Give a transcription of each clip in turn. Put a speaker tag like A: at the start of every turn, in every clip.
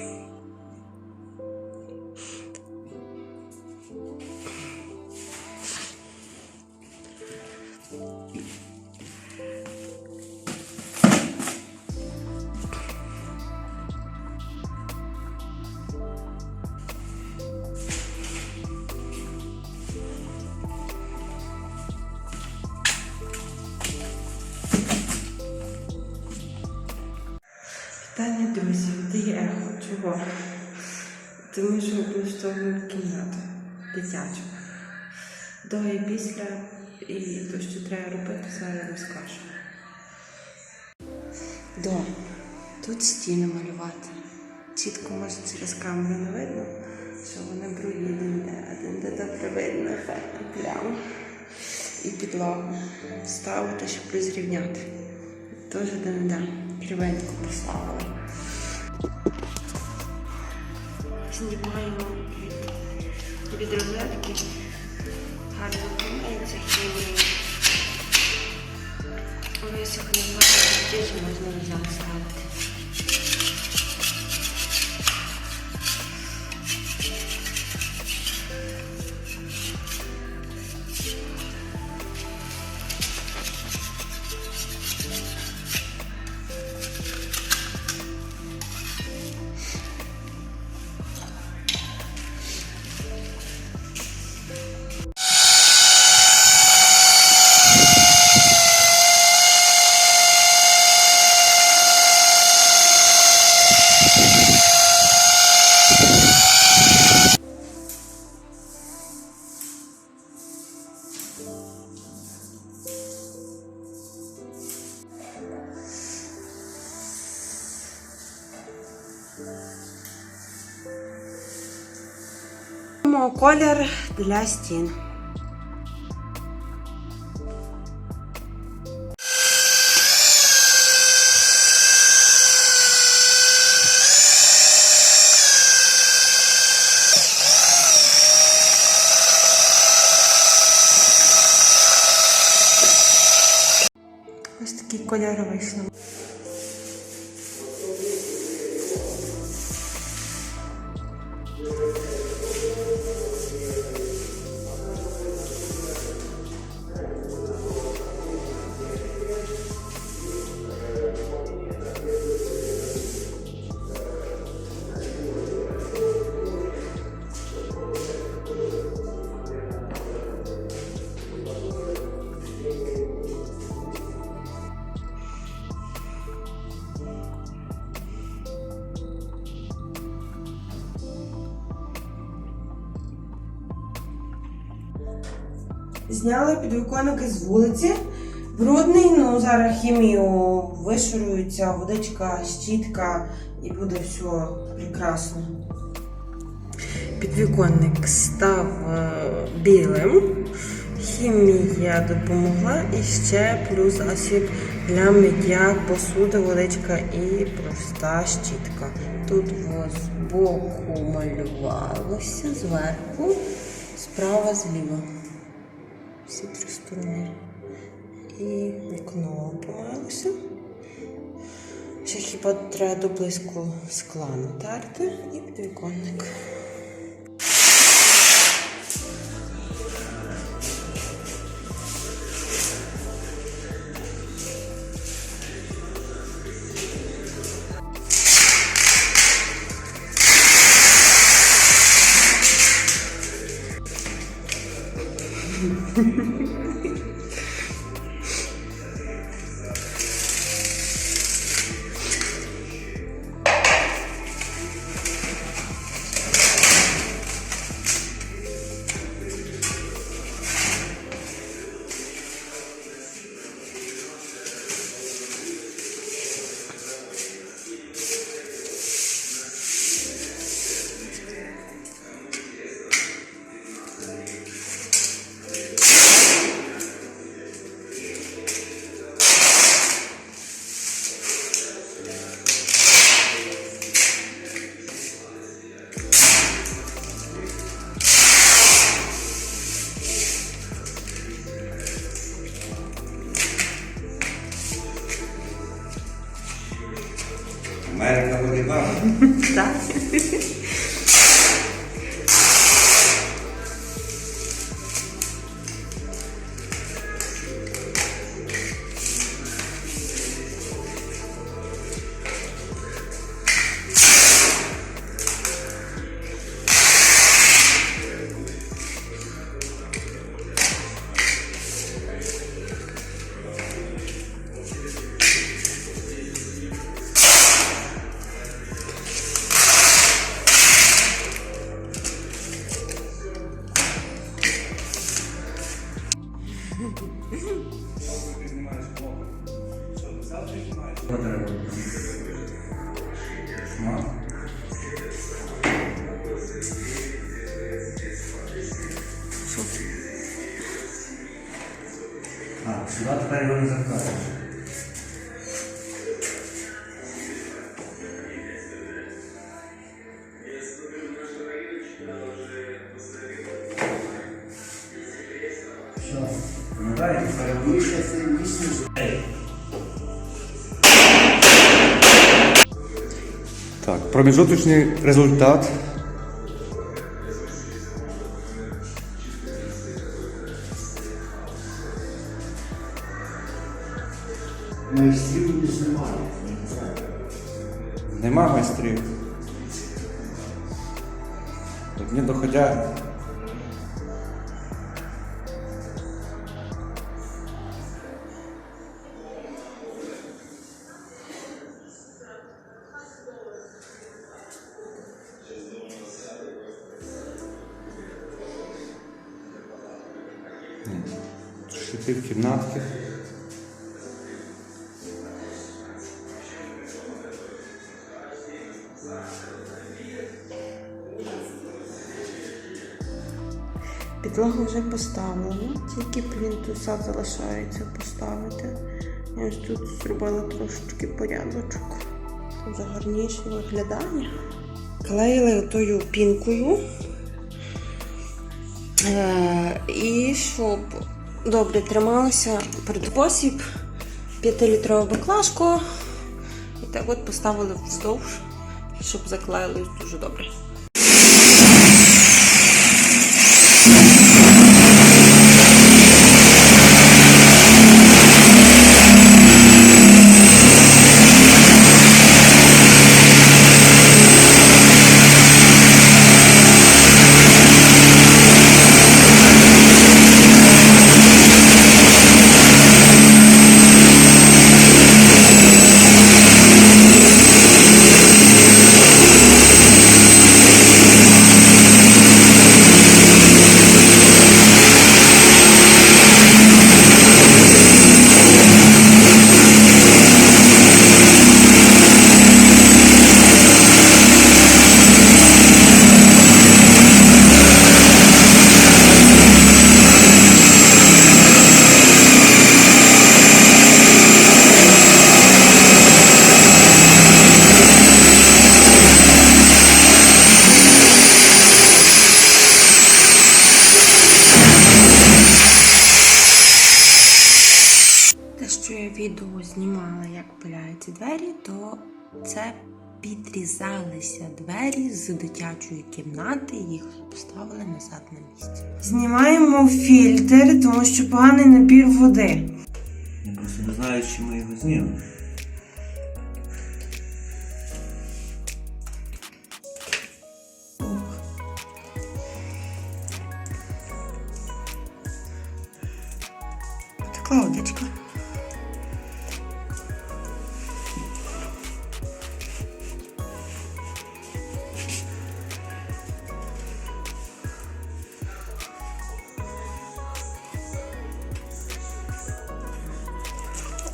A: you. Дитячу. До і після, і то, що треба робити, зараз розкажу. До. Тут стіни малювати. Чітко може через камеру не видно, що вони брудні де, а де добре видно ефектно прямо. І підлогу ставити, щоб де не де. Кривенько поставила. Знімаємо від, від розетки. Гарно помиється хімію. Висохне вода, теж можна назад ставити. Колір для стін. Ось такий кольор вийшло. Зняли підвіконники з вулиці. Брудний, ну зараз хімію вишурується, водичка, щітка і буде все прекрасно. Підвіконник став е, білим. Хімія допомогла і ще плюс засіб для миття посуди, водичка і проста щітка. Тут ось збоку малювалося, зверху, справа зліва всі три сторони. І вікно помилося. Ще хіба треба до близько скла натерти і підвіконник.
B: Що? Пам'ятаєте, перебільше сильніше.
C: Так, промежуточный результат.
D: Майстрів
C: Шити в кімнатки.
A: Підлога вже поставлена, тільки плінтуса залишається поставити. Я ось тут зробила трошечки порядочок. Вже гарніше виглядає. Клеїли отою пінкою. Е, і щоб добре трималися передпосіб, 5-літрову баклажку. І так от поставили вздовж, щоб заклеїли дуже добре. Те, що я відео знімала, як пиляються двері, то це підрізалися двері з дитячої кімнати, їх поставили назад на місце. Знімаємо фільтр, тому що поганий набір води.
B: Я просто не знаю, чи ми його знімемо.
A: Потекла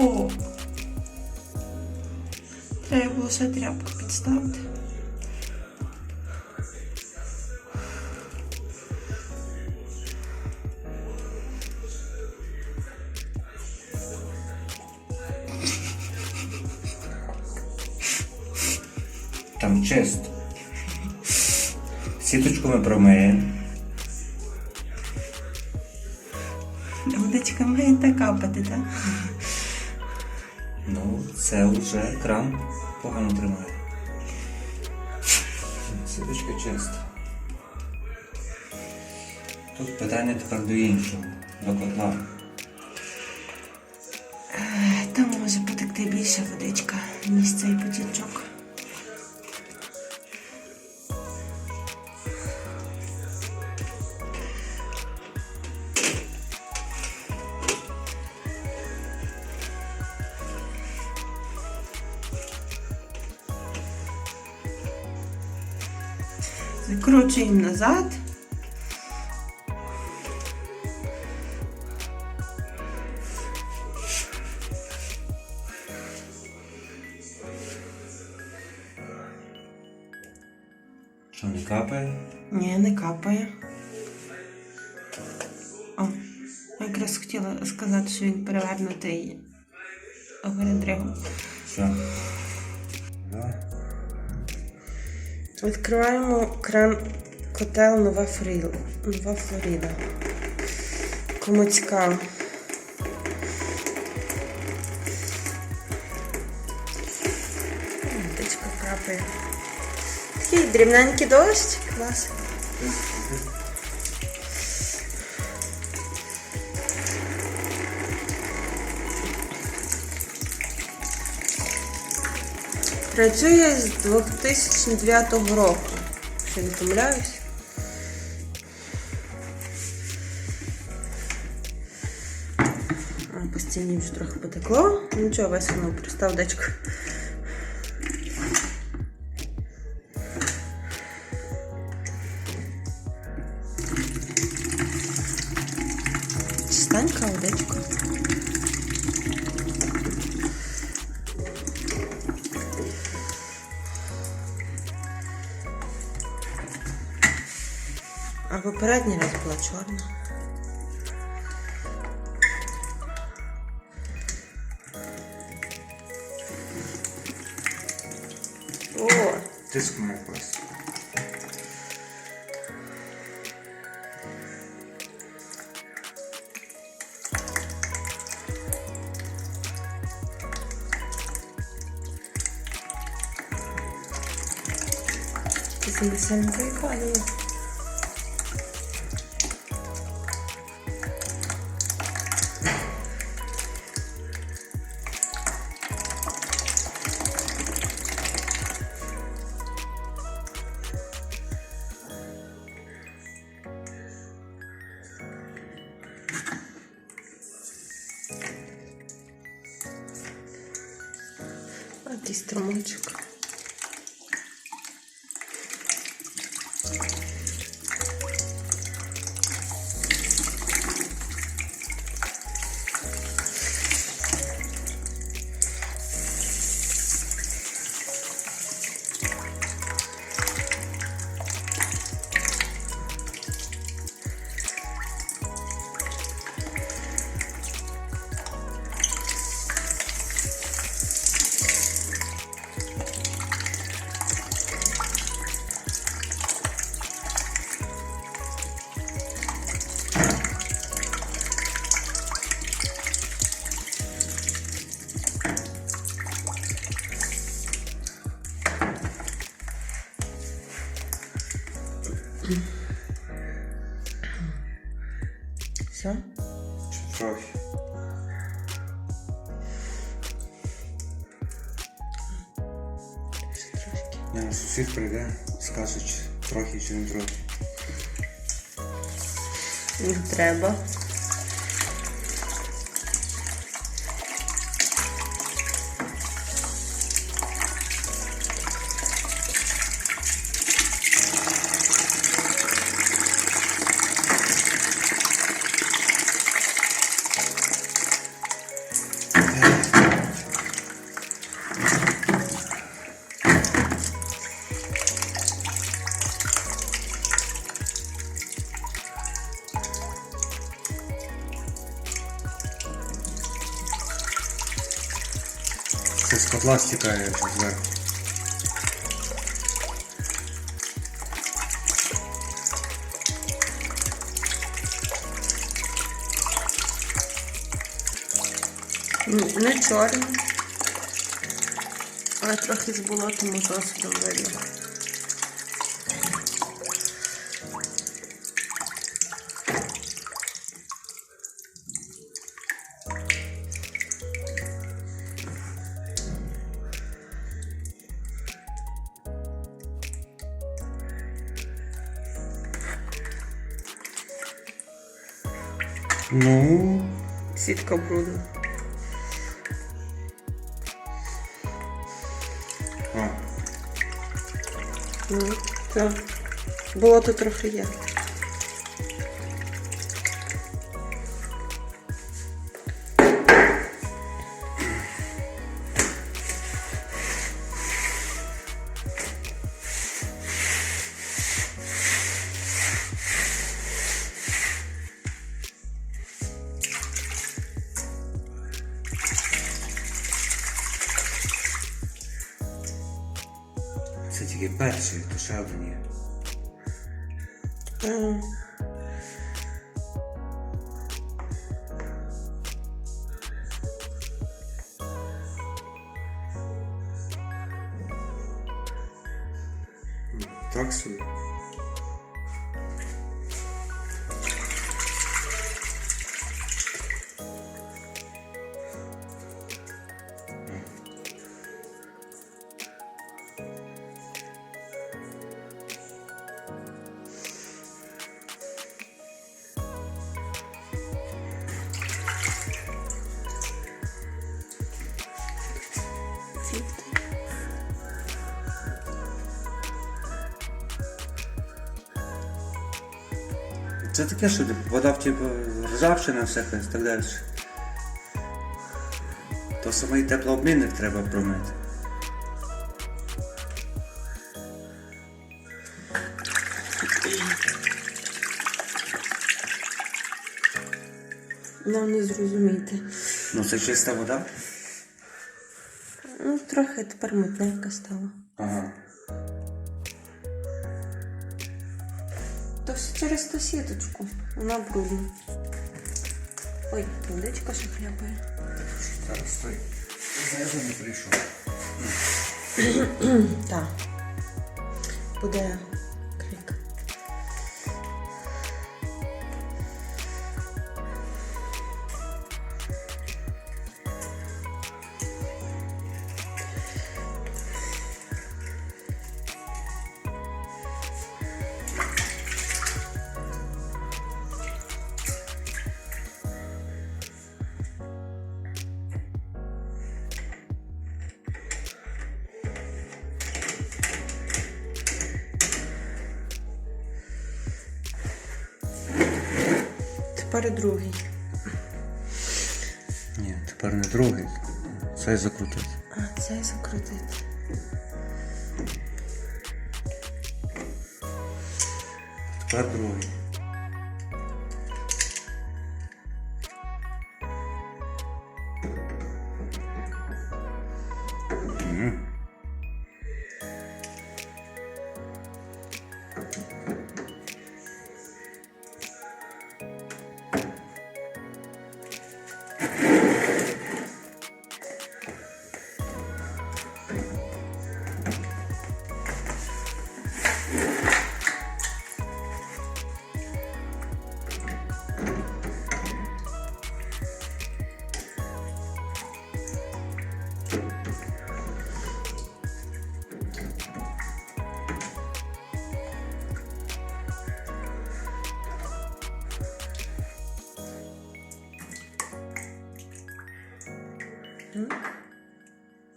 A: О! Треба було ще тряпку підставити.
B: Там чисто. Сіточку ми промиємо. Це вже кран погано тримає. Сіточка чиста. Тут питання тепер до іншого, до котла. Що не капає?
A: Ні, не капає. О, якраз хотіла сказати, що він перевернутий горендригом.
B: Все. Давай.
A: Відкриваємо кран котел Нова Фріл. Нова Флоріда. Кому цікаво. Капає. Такий дрібненький дощ. Клас. Працює з 2009 року. Якщо не помиляюсь. А, По стіні вже трохи потекло. Ну, Нічого, висунув, пристав дечко. Попередній раз була чорна. О,
C: Тиск має клас.
A: це не сильно прикладено.
C: Co?
A: Czy coś?
C: Няма с цифри, да? Скажеш, трохи, че не трохи.
A: Не треба.
C: З котла стікає зверху.
A: Не чорний. Але трохи з болотом у досвідом
C: Ну,
A: Сітка брудна.
C: а,
A: Ну, це болото трохи є.
C: Перший, то ще один є. Таке, що вода типу ржавчина всяка і так далі. То самий теплообмінник треба промити.
A: Нам не зрозуміти.
C: Ну це чиста вода?
A: Ну, трохи тепер мутненька стала.
C: Ага.
A: Через ту сіточку. Вона брудна. Ой, водичка ще хляпає.
C: Зараз стой. Знизу не прийшов.
A: Так. Буде Тепер другий.
C: Ні, тепер не другий. Цей закрутити.
A: А, цей закрутити.
C: Тепер другий.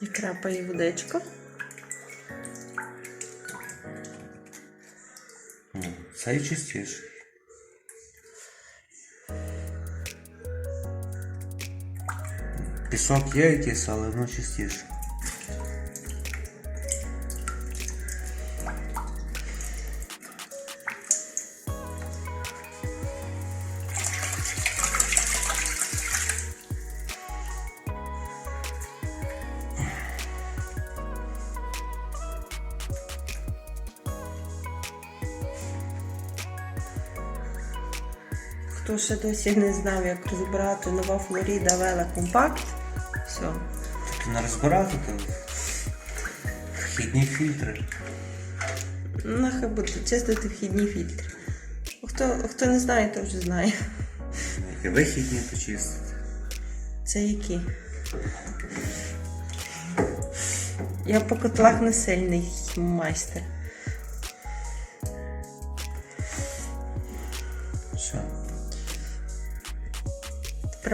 A: І крапає водичка.
C: це Цей чистіше. Пісок є якийсь, але воно чистіше.
A: Ще досі не знав, як розбирати нова Флоріда Вела Компакт, все.
C: Ти не розбирати то Вхідні фільтри.
A: Нахай буде чистити вхідні фільтри. Хто, хто не знає, то вже знає.
C: І вихідні почистити.
A: Це які? Я по котлах не сильний майстер.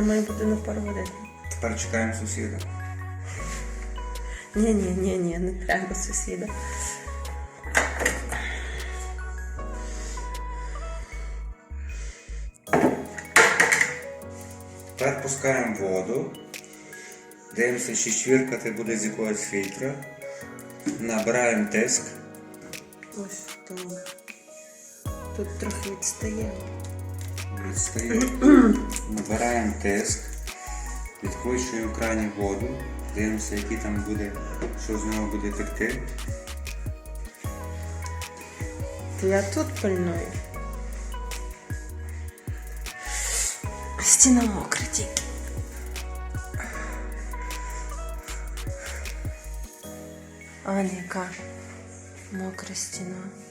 A: Має бути на пару годин.
C: Тепер чекаємо сусіда.
A: Ні, ні, ні, ні, не треба сусіда.
C: Тепер пускаємо воду. Дивимося, чи чвіркати буде з якогось фільтра. Набираємо тиск.
A: Ось то. Тут трохи відстає.
C: Відстає. Набираємо тиск. Відкручуємо в крані воду. Дивимося, який там буде, що з нього буде текти.
A: Я тут пильную. Стіна мокра тільки. А, яка мокра стіна.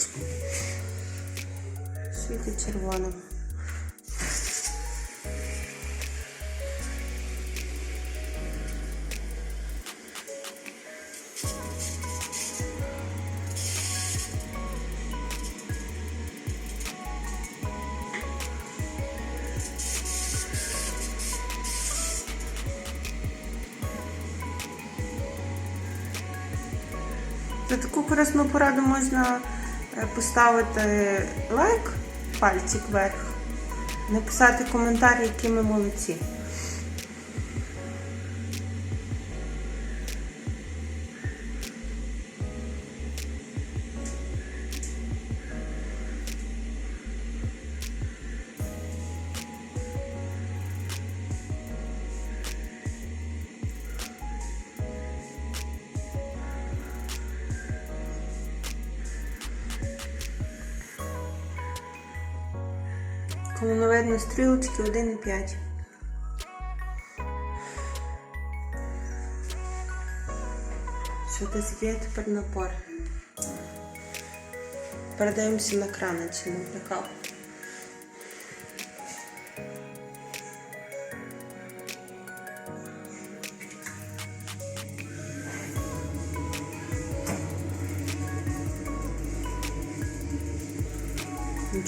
C: Тиску.
A: Світить червоним. Таку корисну пораду можна поставити лайк, пальчик вверх, написати коментар, які ми молодці. Кому не видно стрілочки 1,5. Що десь є тепер напор. Передаємося на крани чи на блекал.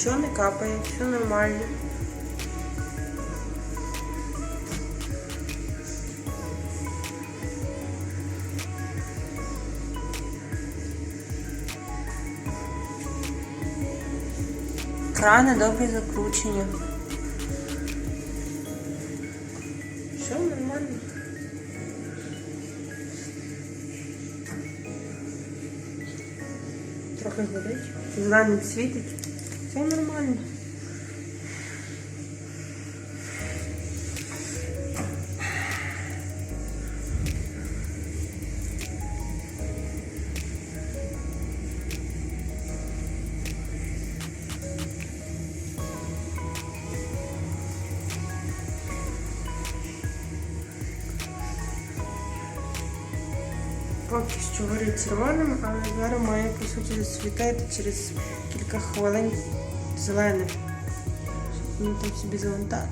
A: Нічого не капає, все нормально. Крани добре закручені. Все нормально. Трохи горить. Зелений світить. Все нормально. Поки що горить червоним, але зараз має по суті засвітити через кілька хвилин Щоб Він там собі завантаж...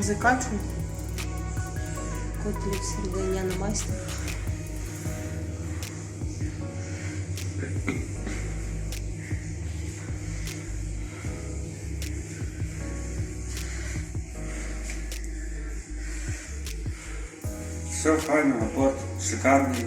A: закачує. Котлі всередині я на майстер.
C: Все, файно, апорт шикарний.